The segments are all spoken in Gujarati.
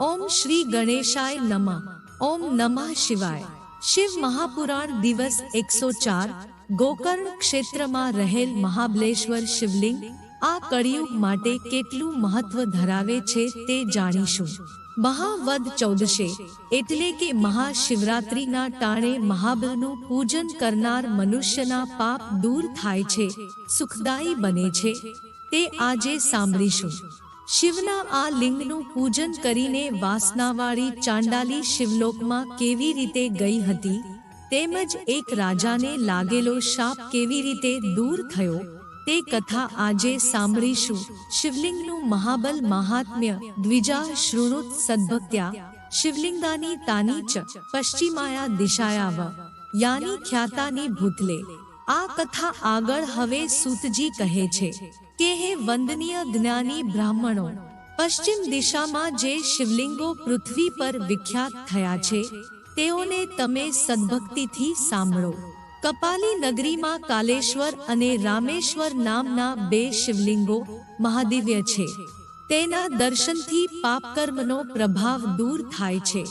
ઓમ શ્રી ગણેશાય નમઃ. ઓમ નમઃ શિવાય. શિવ મહાપુરાણ દિવસ એકસો ચાર, ગોકર્ણ ક્ષેત્રમાં રહેલ મહાબલેશ્વર શિવલિંગ, આ કળિયુગ માટે કેટલું મહત્વ ધરાવે છે તે જાણીશું. મહાવદ ચૌદશે, એટલે કે મહાશિવરાત્રિના ટાણે મહાબળનું પૂજન કરનાર મનુષ્યના પાપ દૂર થાય છે, સુખદાયી બને છે, તે આજે સાંભળીશું. શિવના આ લિંગનું પૂજન કરીને વાસનાવાળી ચાંડાલી શિવલોકમાં કેવી રીતે ગઈ હતી, તેમજ એક રાજાને લાગેલો શાપ કેવી રીતે દૂર થયો, તે કથા આજે સાંભળીશું. શિવલિંગનું મહાબલ મહાત્મ્ય દ્વિજા શ્રુણુત સદભક્ત્યા, શિવલિંગાની તાની ચ પશ્ચિમાયા દિશાયાવ, યાની ખ્યાતાની ભૂતલે. આ કથા આગળ હવે સૂતજી કહે છે. કે હે વંદનીય જ્ઞાની બ્રાહ્મણો, પશ્ચિમ દિશામાં જે શિવલિંગો પૃથ્વી પર વિખ્યાત થયા છે, તેઓને તમે સદભક્તિથી સાંભળો. કપાલી નગરીમાં કાલેશ્વર અને રામેશ્વર નામના બે શિવલિંગો મહાદિવ્ય છે. તેના દર્શનથી પાપકર્મનો પ્રભાવ દૂર થાય છે.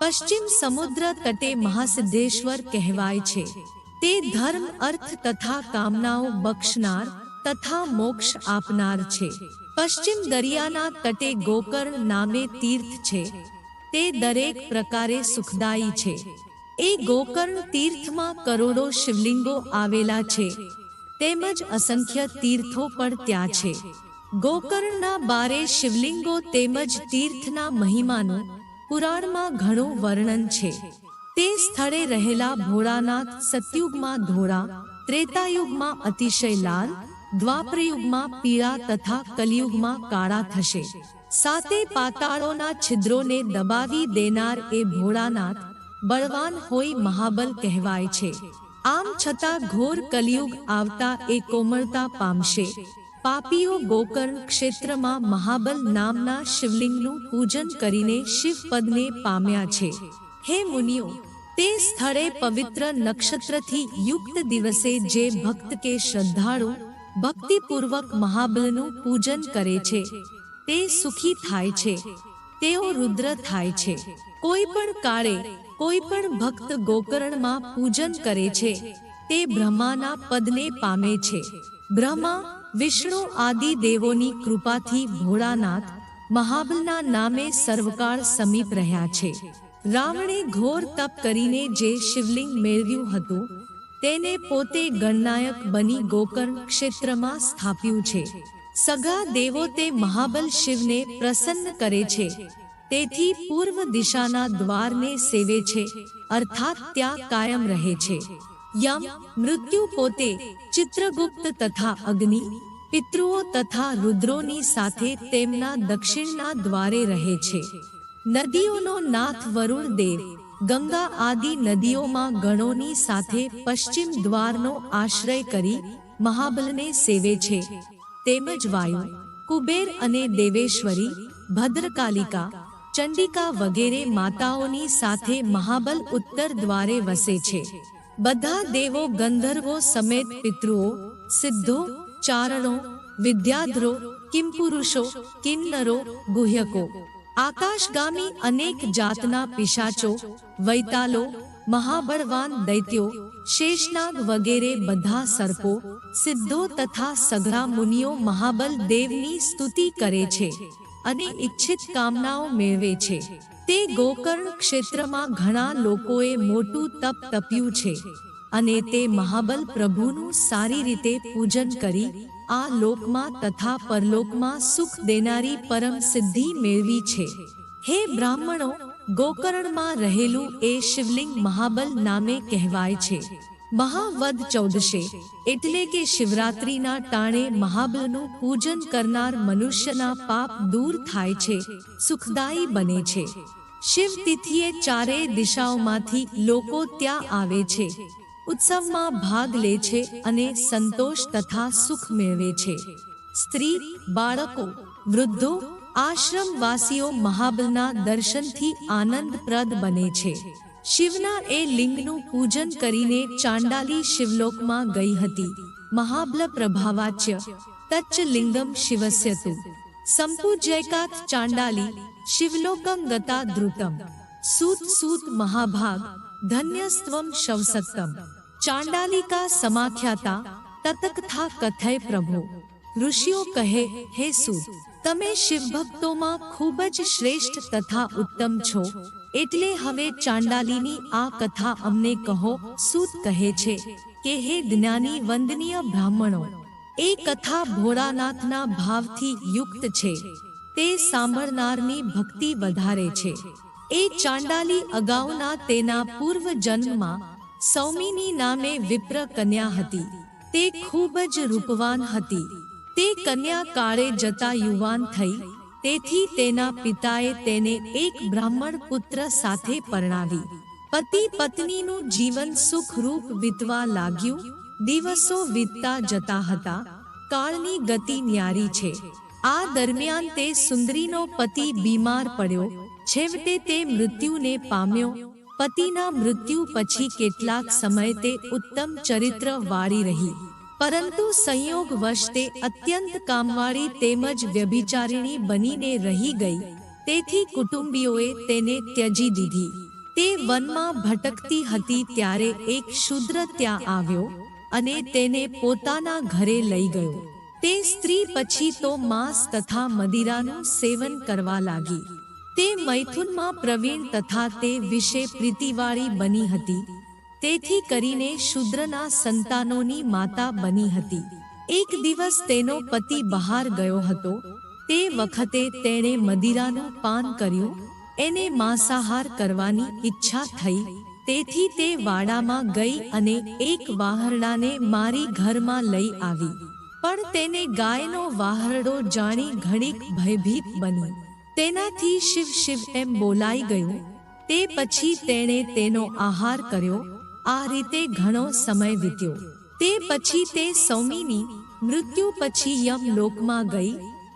પશ્ચિમ સમુદ્ર તટે મહાસિદ્ધેશ્વર કહેવાય છે. તે ધર્મ, અર્થ તથા કામનાઓ બક્ષનાર તથા મોક્ષ આપનાર છે. પશ્ચિમ દરિયાના તટે ગોકર્ણ નામે તીર્થ છે. તે દરેક પ્રકારે સુખદાયી છે. એ ગોકર્ણ તીર્થમાં કરોડો શિવલિંગો આવેલા છે. તેમજ અસંખ્ય તીર્થો પણ ત્યાં છે. ગોકર્ણના બારે શિવલિંગો તેમજ તીર્થના મહિમાનું પુરાણમાં ઘણું વર્ણન છે. તે સ્થળે રહેલા ભોળાનાથ સતયુગમાં ધોળા, ત્રેતાયુગમાં અતિશય લાલ દ્વાપરયુગમાં પીળા તથા કલિયુગમાં કાળા થશે. સાતે પાતાળોના છિદ્રોને દબાવી દેનાર એ ભોળાનાથ બળવાન હોય મહાબલ કહેવાય છે. આમ છતાં ઘોર કલિયુગ આવતા એ કોમળતા પામશે. પાપીઓ ગોકર્ણ ક્ષેત્રમાં મહાબલ નામના શિવલિંગનું પૂજન કરીને શિવપદને પામ્યા છે. હે મુનિઓ, તે સ્થળે પવિત્ર નક્ષત્રથી યુક્ત દિવસે જે ભક્ત કે શ્રદ્ધાળુ ભક્તિપૂર્વક મહાબલનું પૂજન કરે છે. તે સુખી થાય છે. તેઓ રુદ્ર થાય છે. કોઈ પણ કાળે, કોઈ પણ ભક્ત ગોકર્ણમાં પૂજન કરે છે. તે બ્રહ્માના પદને પામે છે. બ્રહ્મા વિષ્ણુ આદિ દેવોની કૃપાથી ભોળાનાથ મહાબલના નામે સર્વકાળ સમીપ રહ્યા છે. રાવણે ઘોર તપ કરીને જે શિવલિંગ મેળવ્યું હતું તેને પોતે ગણનાયક બની ગોકર્ણ ક્ષેત્રમાં સ્થાપ્યું છે. સગા દેવો તે મહાબલ શિવને પ્રસન્ન કરે છે. તેથી પૂર્વ દિશાના દ્વારને સેવે છે, અર્થાત ત્યાં કાયમ રહે છે. યમ, મૃત્યુ પોતે ચિત્રગુપ્ત તથા અગ્નિ, પિતૃઓ તથા રુદ્રોની સાથે તેમના દક્ષિણના દ્વારે રહે છે. નદીઓનો નાથ વરુણ દેવ ગંગા આદિ નદીઓમાં ગણોની સાથે પશ્ચિમ દ્વારનો આશ્રય કરી મહાબલને સેવે છે. તેમજ વાયુ, કુબેર અને દેવેશ્વરી, ભદ્રકાલિકા, ચંડિકા વગેરે માતાઓની સાથે મહાબલ ઉત્તર દ્વારે વસે છે. બધા દેવો ગંધર્વો સમેત પિતૃઓ, સિદ્ધો, ચારણો, વિદ્યાધરો કિમપુરુષો કિન્નરો, ગુહ્યકો આકાશગામી અનેક જાતના પિશાચો, વૈતાલો, મહાબળવાન દૈત્યો, શેષનાગ વગેરે બધા સર્પો, સિદ્ધો તથા સઘળા મુનિઓ મહાબલ દેવની સ્તુતિ કરે છે અને ઈચ્છિત કામનાઓ મેળવે છે. તે ગોકર્ણ ક્ષેત્રમાં ઘણા લોકોએ મોટું તપ તપ્યું છે. અને તે મહાબલ પ્રભુનું સારી રીતે પૂજન કરી આ લોકમાં તથા પરલોકમાં સુખ દેનારી પરમ સિદ્ધિ મેળવી છે. હે બ્રાહ્મણો, ગોકર્ણમાં રહેલું એ શિવલિંગ મહાબલ નામે કહેવાય છે. મહાવદ ચૌદશે, એટલે કે શિવરાત્રિના ટાણે મહાબલનું પૂજન કરનાર મનુષ્યના પાપ દૂર થાય છે, સુખદાયી બને છે. શિવ તિથિએ ચારેય દિશાઓમાંથી લોકો ત્યાં આવે છે. ઉત્સવમાં ભાગ લે છે અને સંતોષ તથા સુખ મેળવે છે. સ્ત્રી, બાળકો, વૃદ્ધો, આશ્રમવાસીઓ મહાબલના દર્શનથી આનંદપ્રદ બને છે. શિવના એ લિંગનું પૂજન કરીને ચાંડાલી શિવલોકમાં ગઈ હતી. મહાબલ પ્રભાવાચ્ય, તચ્ચ લિંગમ શિવસ્ય તુ સંપૂજ્યકાત ચાંડાલી શિવલોકં ગતા ધ્રુતમ. સૂત સૂત મહાભાગ, ધન્યસ્ત્વમ શવસત્તમ. ચાંડાલિકા સમાખ્યાતા તતકથા કથય પ્રભુ. ઋષિઓ કહે, હે સૂત તમે શિવભક્તોમાં ખૂબ જ શ્રેષ્ઠ તથા ઉત્તમ છો. એટલે હવે ચાંડાલીની આ કથા અમને કહો. સૂત કહે છે કે, હે જ્ઞાની વંદનીય બ્રાહ્મણો, એ કથા ભોળાનાથના ભાવથી યુક્ત છે. તે સાંભળનારની ભક્તિ વધારે છે. એ ચાંડાલી અગાઉના તેના પૂર્વ જન્મમાં સૌમીની નામે વિપ્ર કન્યા હતી. તે ખૂબ જ રૂપવાન હતી. તે કન્યા કાળે જતા યુવાન થઈ. તેથી તેના પિતાએ તેને એક બ્રાહ્મણ પુત્ર સાથે પરણાવી. પતિ પત્નીનું જીવન સુખરૂપ વીતવા લાગ્યું. દિવસો વીતતા જતા હતા. કાળની ગતિ ન્યારી છે. આ દરમિયાન તે સુંદરીનો પતિ બીમાર પડ્યો. છેવટે તે મૃત્યુને પામ્યો. પતિના મૃત્યુ પછી કેટલાક સમય તે ઉત્તમ ચરિત્ર વાળી રહી. પરંતુ સંયોગવશ તે અત્યંત કામવાળી તેમજ વ્યભિચારિણી બનીને રહી ગઈ. તેથી કુટુંબીઓએ તેને ત્યજી દીધી. તે વનમાં ભટકતી હતી ત્યારે એક શૂદ્ર ત્યાં આવ્યો અને તેને પોતાના ઘરે લઈ ગયો. તે સ્ત્રી પછી તો માંસ તથા મદિરાનું સેવન કરવા લાગી. તે મૈથુનમાં પ્રવીણ તથા તે વિશે પ્રીતિવાળી બની હતી. તેથી કરીને શુદ્રના સંતાનોની માતા બની હતી. એક દિવસ તેનો પતિ બહાર ગયો હતો. તે વખતે તેણે મદિરાનું પાન કર્યું. એને માંસાહાર કરવાની ઈચ્છા થઈ. તેથી તે વાડામાં ગઈ અને એક વાહરડાને મારી ઘરમાં લઈ આવી. પણ તેને ગાયનો વાહરડો જાણી ઘણીક ભયભીત બની. તેનાથી શિવ શિવ એમ બોલાઈ ગયું. તે પછી તેણે તેનો આહાર કર્યો. આ રીતે ઘણો સમય વીત્યો. તે પછી તે સૌમીની મૃત્યુ પછી યમ લોકમાં ગઈ.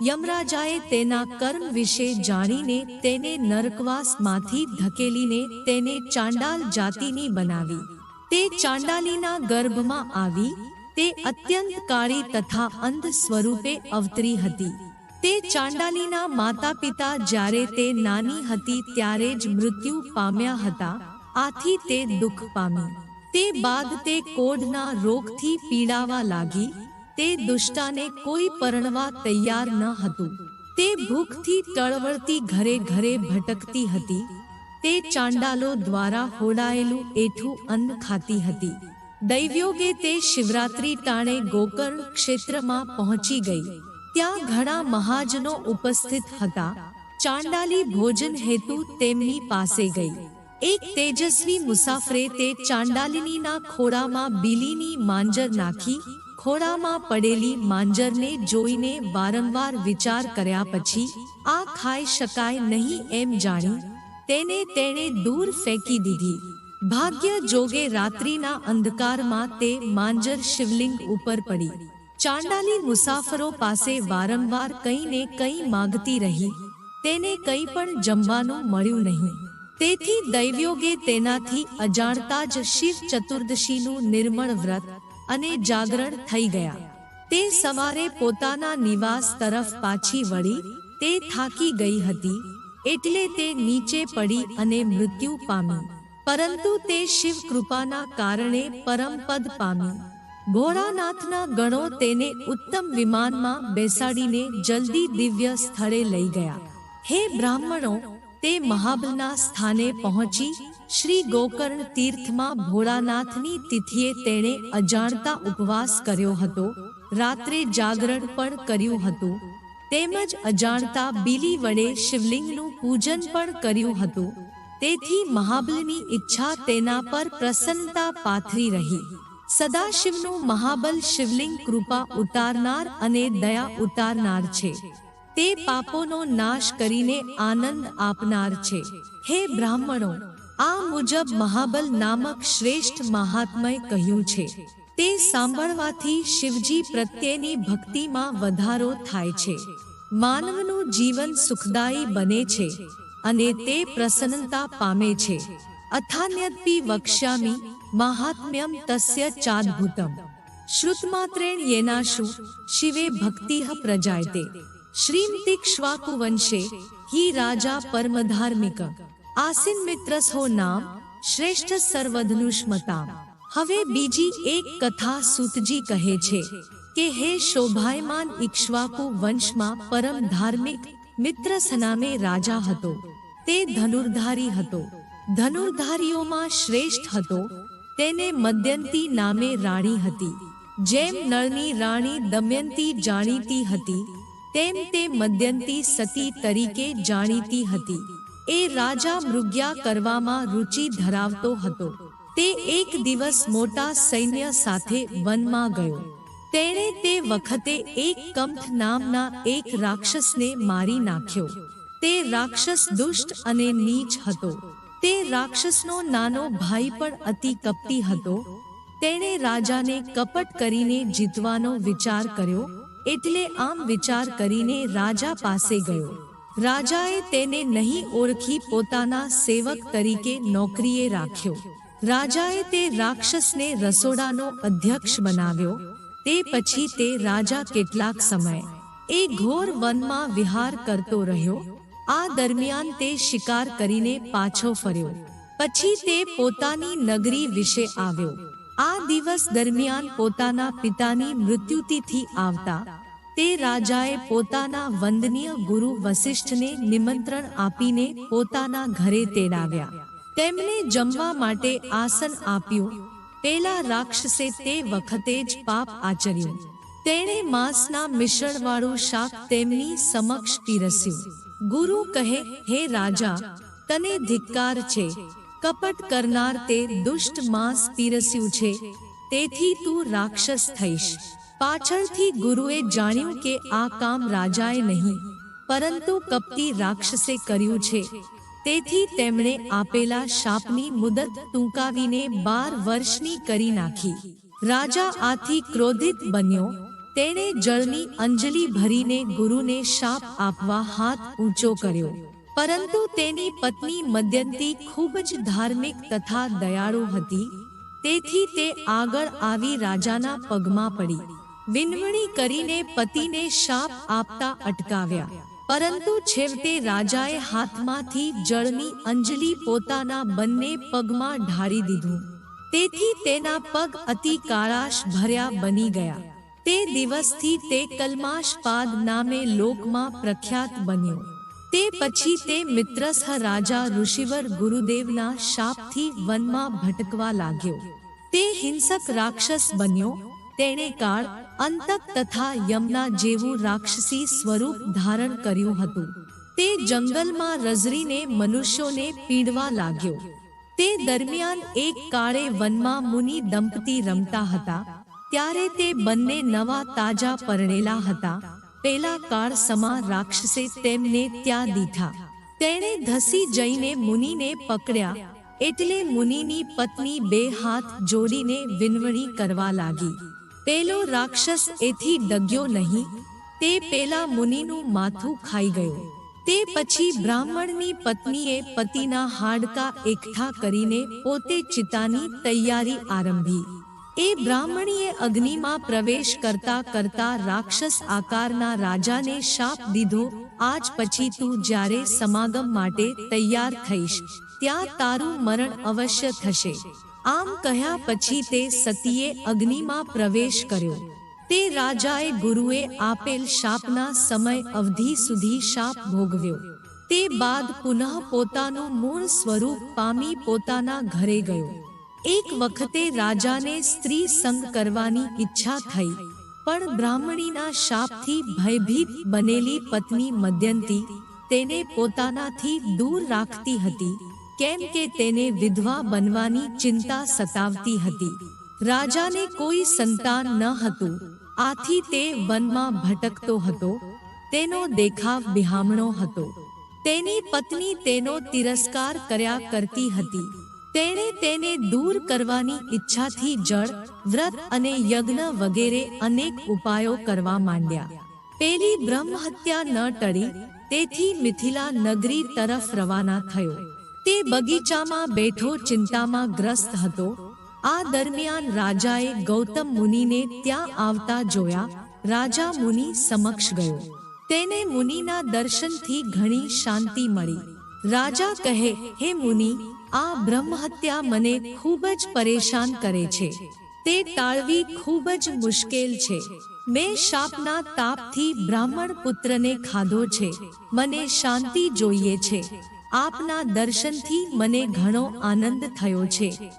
યમરાજાએ તેના કર્મ વિશે જાણીને તેને નરકવાસમાંથી ધકેલીને તેને ચાંડાલ જાતિની બનાવી. તે ચાંડાલીના ગર્ભમાં આવી. તે અત્યંત કાળી તથા અંધ સ્વરૂપે અવતરી હતી. તે ચાંડાલીના માતા પિતા જ્યારે તે નાની હતી ત્યારે જ મૃત્યુ પામ્યા હતા. આથી તે દુઃખ પામી તે બાદ તે કોઢના રોગથી પીડાવા લાગી. તે દુષ્ટાને કોઈ પરણવા તૈયાર ન હતું. તે ભૂખથી ટળવળતી ઘરે ઘરે ભટકતી હતી. તે ચાંડાલો દ્વારા હોડાયેલું એઠું અન્ન ખાતી હતી. દૈવ્યોગે તે શિવરાત્રી ટાણે ગોકર્ણ ક્ષેત્રમાં પહોંચી ગઈ. ત્યાં ઘણા મહાજનો ઉપસ્થિત હતા. ચાંડાલી ભોજન હેતુ તેમની પાસે ગઈ. એક તેજસ્વી મુસાફરે તે ચાંડાલીનીના ખોળામાં બિલીની માંજર નાખી ખોરામાં પડેલી માંજરને જોઈને વારંવાર વિચાર કર્યા પછી, આ ખાઈ શકાય નહીં એમ જાણી, તેને તેણે દૂર ફેંકી દીધી. ભાગ્ય જોગે રાત્રિના અંધકારમાં તે માંજર શિવલિંગ ઉપર પડી. ચાંડાલી મુસાફરો પાસે વારંવાર કંઈ ને કંઈ માંગતી રહી. તેને કંઈ પણ જમવાનું મળ્યું નહીં. તેથી દૈવ્યોગે તેનાથી અજાણતા જ શિવ ચતુર્દશીનું નિર્મળ વ્રત અને જાગરણ થઈ ગયા. તે સવારે પોતાના નિવાસ તરફ પાછી વળી, તે થાકી ગઈ હતી, એટલે તે નીચે પડી અને મૃત્યુ પામી. પરંતુ તે શિવ કૃપાના કારણે પરમપદ પામી. ભોળાનાથના ગણો તેને ઉત્તમ વિમાનમાં બેસાડીને જલ્દી દિવ્ય સ્થળે લઈ ગયા. હે બ્રાહ્મણો, તે મહાબલના સ્થાને પહોંચી શ્રી ગોકર્ણ તીર્થમાં ભોળાનાથની તિથિએ તેણે અજાણતા ઉપવાસ કર્યો હતો, રાત્રે જાગરણ પણ કર્યું હતું, તેમજ અજાણતા બીલી વડે શિવલિંગનું પૂજન પણ કર્યું હતું. તેથી મહાબલની ઈચ્છા તેના પર પ્રસન્નતા પાથરી રહી. સદાશિવનું મહાબલ શિવલિંગ કૃપા ઉતારનાર અને દયા ઉતારનાર છે. તે પાપોનો નાશ કરીને આનંદ આપનાર છે. હે બ્રાહ્મણો, આ મુજબ મહાબલ નામક શ્રેષ્ઠ મહાત્મય કહ્યું છે. તે સાંભળવાથી શિવજી પ્રત્યેની ભક્તિમાં વધારો થાય છે. માનવનું જીવન સુખદાયી બને છે અને તે પ્રસન્નતા પામે છે. અથાન્યદપી વક્ષ્યામિ માહાત્મ્યમ તસ્ય ચાદભૂતમ શ્રુતમાત્રેણ યેનાશુ શિવે ભક્તિહ પ્રજાયતે શ્રીમ તિક્ષ્વાકુવંશે હી રાજા પરમધાર્મિક આસિન મિત્રસો નામ શ્રેષ્ઠ સર્વધનુષ્મતામ હવે બીજી એક કથા સુતજી કહે છે કે હે શોભાયમાન ઇક્ષ્વાકુ વંશમાં પરમ ધાર્મિક મિત્ર સનામે રાજા હતો તે ધનુર્ધારી હતો ધનુર્ધારીઓમાં શ્રેષ્ઠ હતો તેને મદ્યંતી નામે રાણી હતી. જેમ નળની રાણી દમયંતી જાણીતી હતી, તેમ તે મદ્યંતી સતી તરીકે જાણીતી હતી. એ રાજા મૃગ્યા કરવામાં રુચિ ધરાવતો હતો. તે એક દિવસ મોટા સૈન્ય સાથે વનમાં ગયો. તેણે તે વખતે એક કંઠ નામના એક રાક્ષસને મારી નાખ્યો. તે રાક્ષસ દુષ્ટ અને નીચ હતો. તે રાક્ષસનો નાનો ભાઈ પણ અતિ કપટી હતો. તેણે રાજાને કપટ કરીને જીતવાનો વિચાર કર્યો, એટલે આમ વિચાર કરીને રાજા પાસે ગયો. રાજાએ તેને નહીં ઓળખી પોતાના સેવક તરીકે નોકરીએ રાખ્યો. રાજાએ તે રાક્ષસને રસોડાનો અધ્યક્ષ બનાવ્યો. તે પછી તે રાજા કેટલાક સમય એ ઘોર વનમાં વિહાર કરતો રહ્યો. આ દરમિયાન તે શિકાર કરીને પાછો ફર્યો. પછી તે પોતાની નગરી વિશે આવ્યો. આ દિવસ દરમિયાન પોતાના પિતાની મૃત્યુતિથિ આવતા, તે રાજાએ પોતાના વંદનીય ગુરુ વસિષ્ઠને નિમંત્રણ આપીને પોતાના ઘરે તેડાવ્યા. તેમને જમવા માટે આસન આપ્યું. પેલા રાક્ષસે તે વખતે જ પાપ આચર્યું. તેણે માંસના મિશ્રણવાળું શાક તેમની સમક્ષ પીરસ્યું. ગુરુ કહે, હે રાજા, તને ધિક્કાર છે. કપટ કરનાર તે દુષ્ટ માંસ પીરસ્યું છે. તેથી તું રાક્ષસ થઈશ. પાછળથી ગુરુએ જાણ્યું કે આ કામ રાજાએ નહીં, પરંતુ કપટી રાક્ષસે કર્યું છે. તેથી તેમણે આપેલા શાપની મુદત ટૂંકાવીને બાર વર્ષની કરી નાખી. રાજા આથી ક્રોધિત બન્યો તેણે જળની અંજલિ ભરીને ગુરુને શાપ આપવા હાથ ઊંચો કર્યો. પરંતુ તેની પત્ની મદ્યંતી ખૂબ જ ધાર્મિક તથા દયાળુ હતી. તેથી તે આગળ આવી રાજાના પગમાં પડી. વિનવણી કરીને પતિને શાપ આપતા અટકાવ્યા. પરંતુ છેવટે રાજાએ હાથમાંથી જળની અંજલિ પોતાના બંને પગમાં ઢાળી દીધું. તેથી તેના પગ અતિ કાળાશ ભર્યા બની ગયા. તે દિવસથી તે કલ્માશપાદ નામે લોકમાં પ્રખ્યાત બન્યો. તે પછી તે મિત્રસહ રાજા ઋષિવર ગુરુદેવના શાપથી વનમાં ભટકવા લાગ્યો. તે હિંસક રાક્ષસ બન્યો. તેણે કાળ, અંતક તથા યમના જેવું રાક્ષસી સ્વરૂપ ધારણ કર્યું હતું. તે જંગલમાં રઝરીને મનુષ્યોને પીડવા લાગ્યો. તે દરમિયાન એક કાળે વનમાં મુનિ દંપતી રમતા હતા. ત્યારે તે બંને નવા તાજા પરણેલા હતા. પેલા કાળ સમા રાક્ષસે તેમને ત્યાં દીધા. તેણે ધસી જઈને મુનિને પકડ્યા. એટલે મુનિની પત્ની બે હાથ જોડીને વિનવણી કરવા લાગી. પેલો રાક્ષસ એથી ડગ્યો નહીં. તે પેલા મુનિનું માથું ખાઈ ગયો. તે પછી બ્રાહ્મણની પત્નીએ પતિના હાડકા એકઠા કરીને પોતે ચિતાની તૈયારી આરંભી. એ બ્રાહ્મણીએ અગ્નિમાં પ્રવેશ કરતા કરતા રાક્ષસ આકારના રાજાને શાપ દીધો, આજ પછી તું જ્યારે સમાગમ માટે તૈયાર થઈશ, ત્યાં તારું મરણ અવશ્ય થશે. આમ કહ્યા પછી તે સતીએ અગ્નિમાં પ્રવેશ કર્યો. તે રાજાએ ગુરુએ આપેલ શાપના સમય અવધિ સુધી શાપ ભોગવ્યો. તે બાદ પુનઃ પોતાનું મૂળ સ્વરૂપ પામી પોતાના ઘરે ગયો. એક વખતે રાજાને સ્ત્રી સંગ કરવાની ઈચ્છા થઈ, પણ બ્રાહ્મણીના શાપથી ભયભીત બનેલી પત્ની મદ્યંતી તેને પોતાનાથી દૂર રાખતી હતી, કેમ કે તેને વિધવા બનવાની ચિંતા સતાવતી હતી. રાજાને કોઈ સંતાન ન હતું, આથી તે વનમાં ભટકતો હતો, તેનો દેખાવ બિહામણો હતો. તેની પત્ની તેનો તિરસ્કાર કર્યા કરતી હતી. તેણે તેને દૂર કરવાની ઈચ્છાથી જળ, વ્રત અને યજ્ઞ વગેરે અનેક ઉપાયો કરવા માંડ્યા. પેલી બ્રહ્મ હત્યા ન ટળી, તેથી મિથિલા નગરી તરફ રવાના થયો. તે બગીચામાં બેઠો ચિંતામાં ગ્રસ્ત હતો. આ દરમિયાન રાજાએ ગૌતમ મુનિને ત્યાં આવતા જોયા. રાજા મુનિ સમક્ષ ગયો. તેને મુનિના દર્શનથી ઘણી શાંતિ મળી. રાજા કહે, હે મુનિ આ બ્રહ્મહત્યા મને ખૂબ જ પરેશાન કરે છે. તે ટાળવી ખૂબ જ મુશ્કેલ છે. મેં શાપના તાપથી બ્રાહ્મણ પુત્રને ખાધો છે. મને શાંતિ જોઈએ છે. આપના દર્શનથી મને ઘણો આનંદ થયો છે.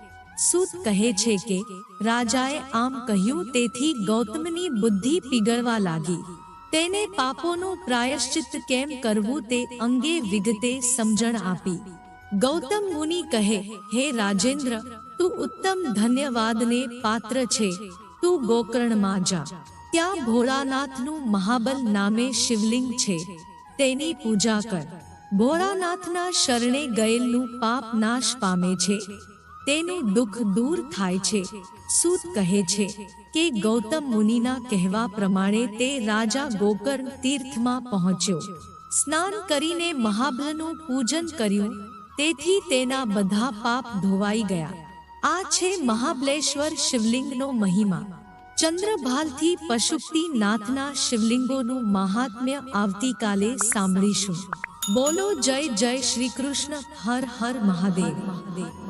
સૂત કહે છે કે, રાજાએ આમ કહ્યું તેથી ગૌતમની બુદ્ધિ પીગળવા લાગી. તેને પાપોનું પ્રાયશ્ચિત કેમ કરવું તે અંગે વિગતે સમજણ આપી. ગૌતમ મુનિ કહે, હે રાજેન્દ્ર, તું ઉત્તમ ધન્યવાદને પાત્ર છે. તું ગોકર્ણમાં જા. ત્યાં ભોળાનાથનું મહાબલ નામે શિવલિંગ છે. તેની પૂજા કર. ભોળાનાથના શરણે ગયેલનું પાપ નાશ પામે છે. તેનું દુઃખ દૂર થાય છે. સૂત કહે છે કે ગૌતમ મુનિના કહેવા પ્રમાણે તે રાજા ગોકર્ણ તીર્થમાં પહોંચ્યો. સ્નાન કરીને મહાબલનું પૂજન કર્યું. તેથી તેના બધા પાપ ધોવાઈ ગયા. આ છે મહાબલેશ્વર શિવલિંગનો મહિમા. ચંદ્રભાલથી પશુપતિ નાથના શિવલિંગોનું મહાત્મ્ય આવતીકાલે સાંભળીશું. બોલો જય જય શ્રી કૃષ્ણ હર હર મહાદેવ મહાદેવ.